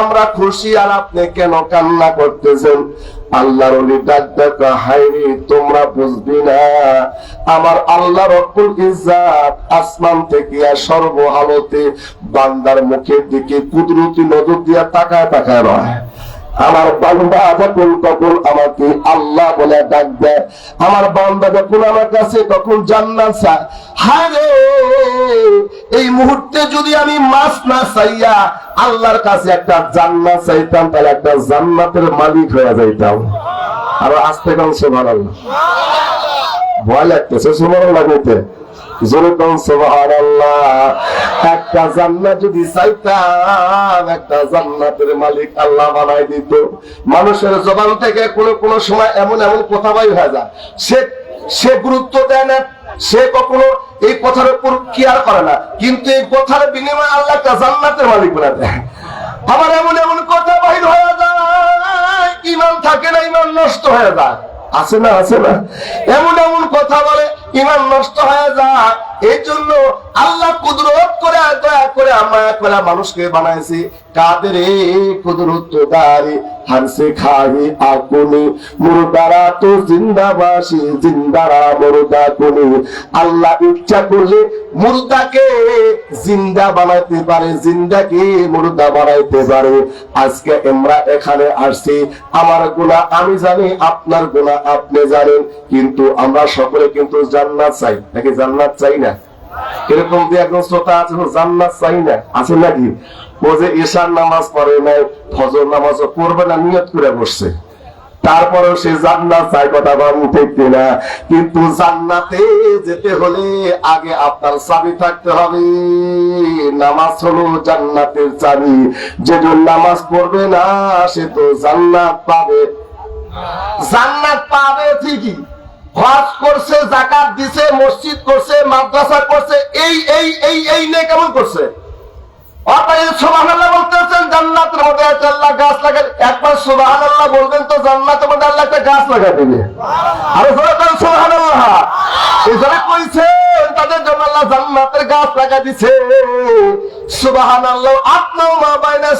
আমরা খুশি আর আপনি কেন কান্না করতেছেন? আল্লাহর তোমরা বুঝবি না। আমার আল্লাহ রব্বুল ইজ্জাত আসমান থেকে সর্বহালতে বান্দার মুখের দিকে কুদরতি নজর দিয়া তাকায় তাকায় রয়। আমার বান্দা যখন তখন আমাকে আল্লাহ বলে ডাক দেয়, আমার বান্দা যখন আমার কাছে তখন জান্নাত চায়, হায় এই মুহূর্তে যদি আমি মাছ না চাইয়া আল্লাহর কাছে একটা জান্নাত চাইতাম, তাহলে একটা জান্নাতের মালিক হয়ে যাইতাম। আর আসতে কম সোভান আল্লাহ। ভয় লাগতেছে সুবহানাল্লাহ একটা জান্নাত যদি চাইতাম, একটা জান্নাতের মালিক আল্লাহ বানাই দিত। মানুষের জবান থেকে কোনো কোনো সময় এমন এমন কথা বাই হয়ে যায়। সে সে গুরুত্ব দেয় না, সে কখনো এই কথার উপর কেয়ার করে না। কিন্তু এই কথার বিনিময়ে আল্লাহ একটা জান্নাতের মালিক বলে দেয়। আবার এমন এমন কথা বাহির হয়ে যায় ইমান থাকে না ইমান নষ্ট হয়ে যায়। আছে না আছে না? এমন এমন কথা বলে ইমান নষ্ট হয়ে যায় এই জন্য আল্লাহ কুদরত করে, দয়া করে মায়া করে মানুষকে বানাইছে। কাদের কুদরত দারি হারসে খাহি আকুনি মুরদারা তো জিন্দাবাসী, জিন্দারা মুরদা কুনি আল্লাহ ইচ্ছা করলে মুরদাকে জিন্দা বানাইতে পারে, জিন্দাকে মুরদা বানাইতে পারে। আজকে আমরা এখানে আসছি। আমার গুণা আমি জানি, আপনার গুণা আপনি জানেন, কিন্তু আমরা সকলে কিন্তু জান্নাত চাই। নাকি জান্নাত চাই না? এরকম যে একজন শ্রোতা আছে জান্নাত চাই না আছে নাকি? ও যে ঈশার নামাজ পড়ে নাই, ফজর নামাজ পড়বে না, নিয়ত করে বসছে। তারপরে সে জান্নাত চাই কথা বাবু ঠিক না কিন্তু জান্নাতে যেতে হলে আগে আপনার চাবি থাকতে হবে। নামাজ হলো জান্নাতের চাবি। যেজন নামাজ পড়বে না, সে তো জান্নাত পাবে। জান্নাত পাবে ঠিকই। হজ করছে জাকাত দিছে, মসজিদ করছে, মাদ্রাসা করছে, এই এই এই এই নিয়ে কেমন করছে? বলতেছেন আল্লাহ গাছ একবার সুবহানাল্লাহ বলবেন তো আল্লাহ একটা গাছ আল্লাহ জান্নাতের গাছ লাগাই দিছে। আপনিও মা বাইনা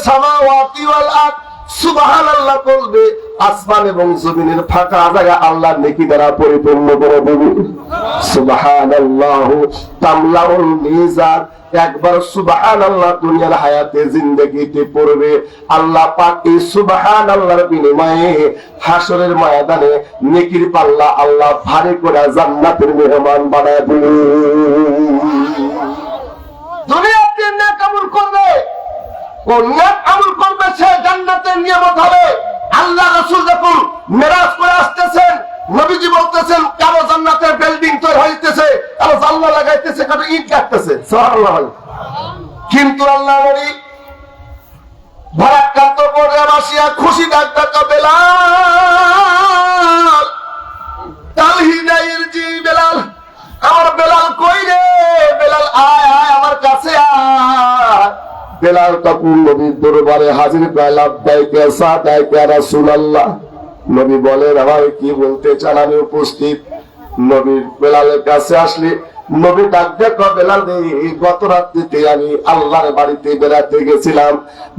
সুবাহান আল্লাহ বলবে, আসমান এবং জমিনের ফাঁকা জায়গা আল্লাহ নেকি দ্বারা পরিপূর্ণ করে দেবে। সুবাহান আল্লাহ তামলাউল মিজান। একবার সুবাহান আল্লাহ দুনিয়ার হায়াতে জিন্দগিতে পড়বে। আল্লাহ পাক এই সুবাহান আল্লাহর বিনিময়ে হাসরের ময়দানে নেকির পাল্লা আল্লাহ ভারী করে জান্নাতের মেহমান বানায় দিবে। দুনিয়াতে নেক আমল করবে নেক আমল করবে সে জান্নাতের নিয়ামত হবে। আল্লাহ রসুল যখন মেরাজ করে আসতেছেন, নবীজি বলতেছেন কারও জান্নাতের বিল্ডিং তৈরি হইতেছে কারও জানলা লাগাইতেছে কারও ইট কাটতেছে। কিন্তু আল্লাহ নবী তখন নবীর দরবারে হাজির নবী কি বলতে চান? আমি উপস্থিত। নবীর বেলালের কাছে আসলে, নবী বেলাল, গত রাত্রিতে আমি আল্লাহর বাড়িতে বেড়াতে গেছিলাম।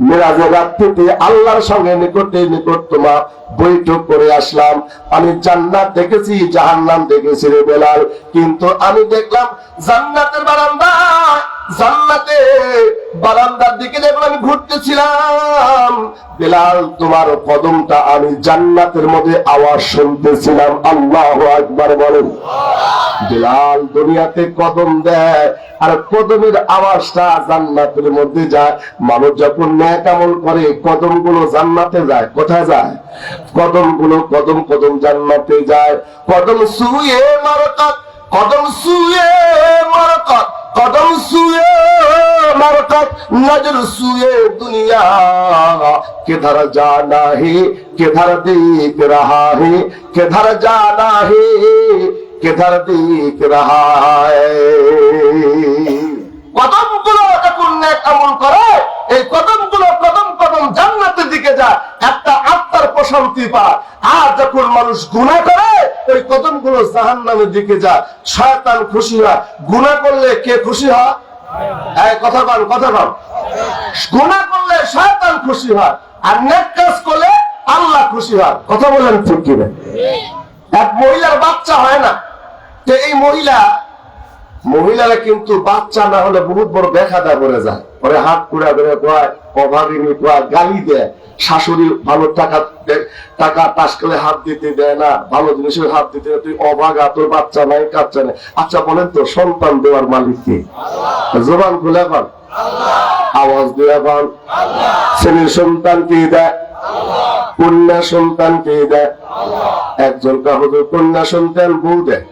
মেরাজের রাত্রিতে আল্লাহর সঙ্গে নিকটে নিকট তোমার বৈঠক করে আসলাম। আমি জান্নাত দেখেছি, জাহান্নাম দেখেছি রে বেলাল। কিন্তু আমি দেখলাম জান্নাতের বারান্দা জান্নাতে বারান্দার দিকে যখন আমি ঘুরতেছিলাম, বেলাল তোমার কদমটা আমি জান্নাতের মধ্যে আওয়াজ শুনতেছিলাম। আল্লাহ একবার বলেন। বিলাল দুনিয়াতে কদম দেয়, আর কদমের আওয়াজটা জান্নাতের মধ্যে যায়। মানুষ যখন ন্যায় আমল করে কদমগুলো জান্নাতে যায়। কোথায় যায়? কদমগুলো কদম কদম জান্নাতে যায়। কদম সুয়ে মারকাত, কদম সুয়ে মারকাত। কদম সুয়ে মারকাত নজর সুয়ে দুনিয়া। কিধর জানা হে কিধর দেখ রহা হে কিধর জানা হে কিধর দেখ রহা কদমগুলো যখন নেক আমল করে, এই কদমগুলো কদম কদম জান্নাতের দিকে যায়, একটা আত্মার প্রশান্তি পায়। আর যখন মানুষ গুণা করে ওই জাহান নামের দিকে যা শয়তান খুশি হয়। গুণা করলে কে খুশি হয়? কথা বল কথা বল। গুণা করলে শয়তান খুশি হয় আর নেক কাজ করলে আল্লাহ খুশি হয়। কথা বলেন ঠিক কিনা? এক মহিলার বাচ্চা হয় না। তো এই মহিলা মহিলারা কিন্তু বাচ্চা না হলে বহুত বড় বেখাদা করে যায়। পরে হাত কুড়া ধরে কয় অভাবিনী কয়, গালি দেয় শাশুড়ি ভালো টাকা টাকা তাস করে হাত দিতে দেয় না। ভালো জিনিসের হাত দিতে তুই অভাগা, তোর বাচ্চা নাই, কাচ্চা নাই। আচ্ছা বলেন তো, সন্তান দেওয়ার মালিক কে? জবান খুলে পান আওয়াজ দিয়ে পান ছেলের সন্তান কে দেয়? কন্যা সন্তান কে দেয়? একজন কাহুদের কন্যা সন্তান বউ দেয়।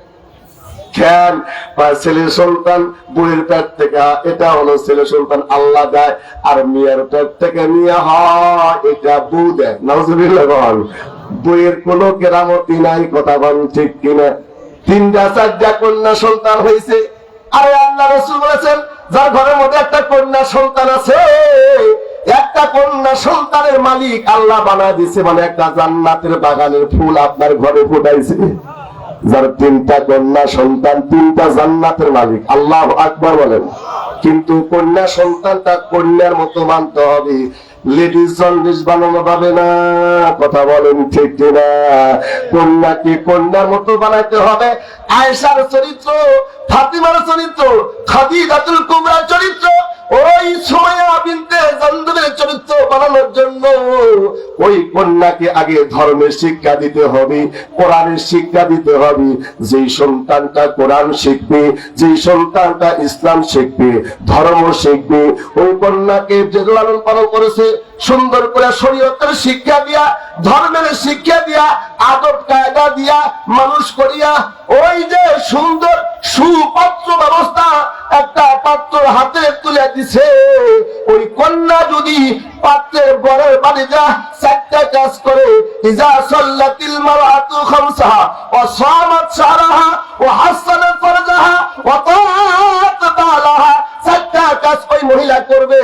খেয়াল বা ছেলে সন্তান বইয়ের পেট থেকে, এটা হলো ছেলে সন্তান আল্লাহ দেয়, আর মেয়ের পেট থেকে মেয়ে হয়, এটা বউ দেয়। নাউজুবিল্লাহ বল বইয়ের কোনো কেরামতি নাই, কথা বল ঠিক কিনা? তিনটা, চারটা কন্যা সন্তান হয়েছে। আরে আল্লাহ রসুল বলেছেন, যার ঘরের মধ্যে একটা কন্যা সন্তান আছে, একটা কন্যা সন্তানের মালিক আল্লাহ বানায় দিছে মানে একটা জান্নাতের বাগানের ফুল আপনার ঘরে ফুটাইছে। যার তিনটা কন্যা সন্তান, তিনটা জান্নাতের মালিক। আল্লাহ আকবর বলেন। কিন্তু কন্যা সন্তানটা কন্যার মতো মানতে হবে। লেডিস জন্ডিস বানানো যাবে না। কথা বলেন ঠিক কিনা? কন্যাকে কন্যার মতো বানাইতে হবে। আয়েশার চরিত্র, ফাতিমার চরিত্র, খাদিজাতুল কুবরার চরিত্র ওই সময়া বিনতে জান্দুলের চরিত্র বানানোর জন্য ওই কন্যাকে আগে ধর্মের শিক্ষা দিতে হবে কোরআনের শিক্ষা দিতে হবে। যেই সন্তানটা কোরআন শিখবে, যেই সন্তানটা ইসলাম শিখবে, ধর্ম শিখবে, ওই কন্যাকে যে লালন পালন করেছে। সুন্দর করে শরীয়তের শিক্ষা দিয়া, ধর্মের শিক্ষা দিয়া, আদব কায়দা দিয়া মানুষ করিয়া, ওই যে সুন্দর সুপাত্র ব্যবস্থা একটা পাত্র হাতে তুলে দিছে, ওই কন্যা যদি পাত্রের বরের বাড়ি যা চারটা কাজ করে, ইজা সাল্লাতিল মারআতু খামসাহা, ওয়া সামাত হাসানাত ফারজাহা, ওয়া তাআত বালাহা চারটা কাজ ওই মহিলা করবে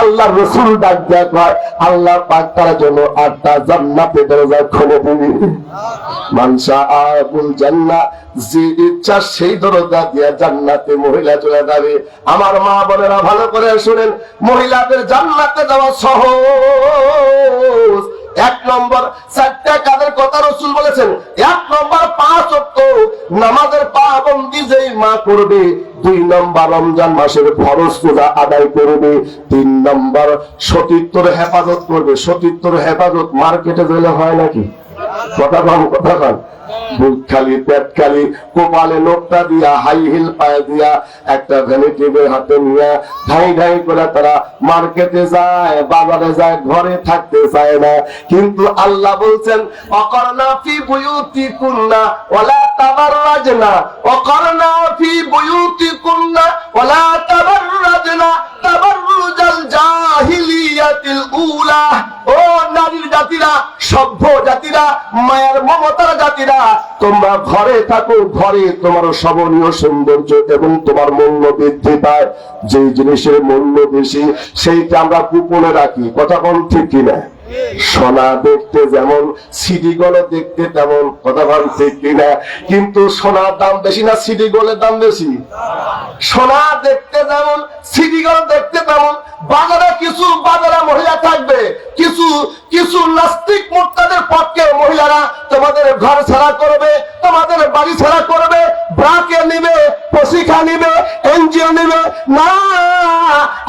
আল্লাহ রসুল ডাক দেয়া, ভাই আল্লাহ পাক তার জন্য আটটা জান্নাতে দরজা খুলে দিবি। মানসা আবুল জান্নাত যে ইচ্ছা সেই দরজা দিয়া জান্নাতে মহিলা চলে যাবে। আমার মা বোনেরা ভালো করে শুনেন, মহিলাদের জান্নাতে যাওয়া সহজ। এক নম্বর চারটা কাদের কথা রসুল বলেছেন? এক নম্বর পাঁচ অক্ট নামাজের পাবন্দি যেই মা করবে, দুই নম্বর রমজান মাসের ফরজ পূজা আদায় করবে, তিন নম্বর সতীর্থর হেফাজত করবে। সতীর্থর হেফাজত মার্কেটে গেলে হয় নাকি? কথা কম, কথা বুক খালি, পেট খালি দিয়া, হাই হিল পায়ে দিয়া, একটা ভ্যানিটিভের হাতে নিয়ে, ঢাই ঢাই করে তারা মার্কেটে যায়, বাজারে যায়, ঘরে থাকতে চায় না। কিন্তু আল্লাহ বলছেন অকর্ণা ফি বুয়ুতি কুন্না অকর্ণা ফি বুয়ুতি কুন্না ওলা তাবাররাজনা তাবাররুজাল জাহিলিয়াতিল উলা। ও নারীর জাতিরা, সভ্য জাতিরা, মায়ের মমতার জাতিরা, তোমরা ঘরে থাকো, ঘরে তোমার সবনীয় সৌন্দর্য এবং তোমার মূল্য বৃদ্ধি পায়। যে জিনিসের মূল্য বেশি, সেইটা আমরা গোপনে রাখি। কথা কোন ঠিক কিনা? সোনা দেখতে যেমন সিডি দেখতে তেমন, কথা ভাব ঠিক কিনা? কিন্তু সোনার দাম বেশি না সিডি দাম বেশি? সোনা দেখতে যেমন, সিডিগল দেখতে তেমন, বাজারে কিছু বাজারে মহিলা থাকবে। কিছু কিছু নাস্তিক মোর্তাদের পক্ষে মহিলারা তোমাদের ঘর ছাড়া করবে, তোমাদের বাড়ি ছাড়া করবে, ব্রাকে নিবে প্রশিক্ষা নিবে, এনজিও নিবে। না,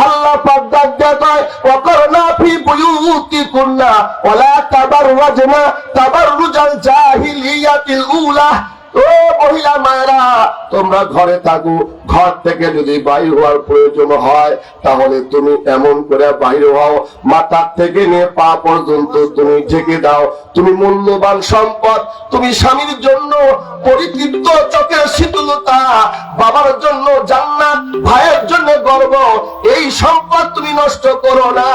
আল্লাহ পাক ডাক দেয় কয় ওয়াকরনা ফি বুয়ুতিকুন্না ওয়ালা তাবাররাজনা তাবাররুজাল জাহিলিয়াতিল উলা ও মহিলা মায়েরা, তোমরা ঘরে থাকো। ঘর থেকে যদি বাইর হওয়ার প্রয়োজন হয়, তাহলে তুমি এমন করে বাইর হও। মাথার থেকে নিয়ে পা পর্যন্ত তুমি ঢেকে দাও। তুমি মূল্যবান সম্পদ, তুমি স্বামীর জন্য পরিতৃপ্ত চোখের শীতলতা, বাবার জন্য জান্নাত, ভাইয়ের জন্য গর্ব, এই সম্পদ তুমি নষ্ট করো না।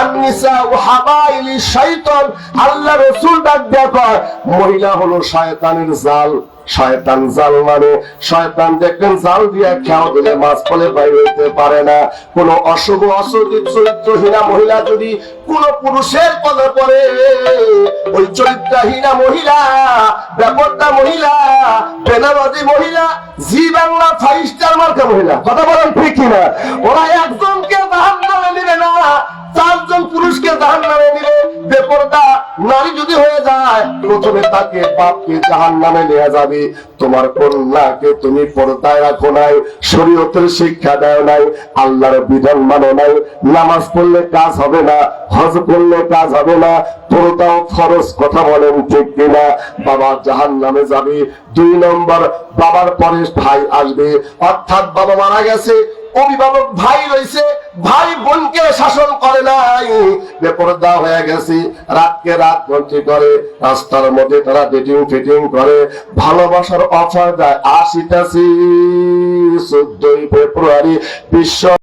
আননিসা ও হাবাইলি শয়তান আল্লাহ রসুল ডাক মহিলা হলো শয়তানের জাল। শয়তান জাল মানে শয়তান দেখবেন জাল দিয়ে খেয়াল দিলে মাছ ফলে বাইরে হইতে পারে না। কোন অশুভ অসুচিত চরিত্রহীনা মহিলা যদি কোন পুরুষের পদে পড়ে, ওই চরিত্রহীনা মহিলা ব্যাপারটা মহিলা বেনাবাদী মহিলা, জি বাংলা ফাইভ স্টার মার্কা মহিলা, কথা বলেন ঠিক কিনা? ওরা একজনকে জাহান নামে নিবে না, চারজন পুরুষকে জাহান নামে নিবে। বেপরদা নারী যদি হয়ে যায় প্রথমে তাকে বাপকে জাহান নামে নেওয়া যাবে। তোমার কন্যাকে তুমি পর্দায় রাখো নাই, শরীয়তের শিক্ষা দেয় নাই, আল্লাহর বিধান মানো নাই। নামাজ পড়লে কাজ হবে না, হজ করলে কাজ হবে না, পর্দাও ফরজ কথা বলেন ঠিক কিনা? বাবা জাহান নামে যাবে। দুই নম্বর, বাবার পরে ভাই আসবে। অর্থাৎ বাবা মারা গেছে অভিভাবক ভাই রয়েছে, ভাই বোনকে শাসন করে নাই। বেপরদা হয়ে গেছে, রাতকে রাত ভর্তি করে রাস্তার মধ্যে তারা ডেটিং ফিটিং করে, ভালোবাসার অফার দেয় আশিটাছি চোদ্দই ফেব্রুয়ারি বিশ্ব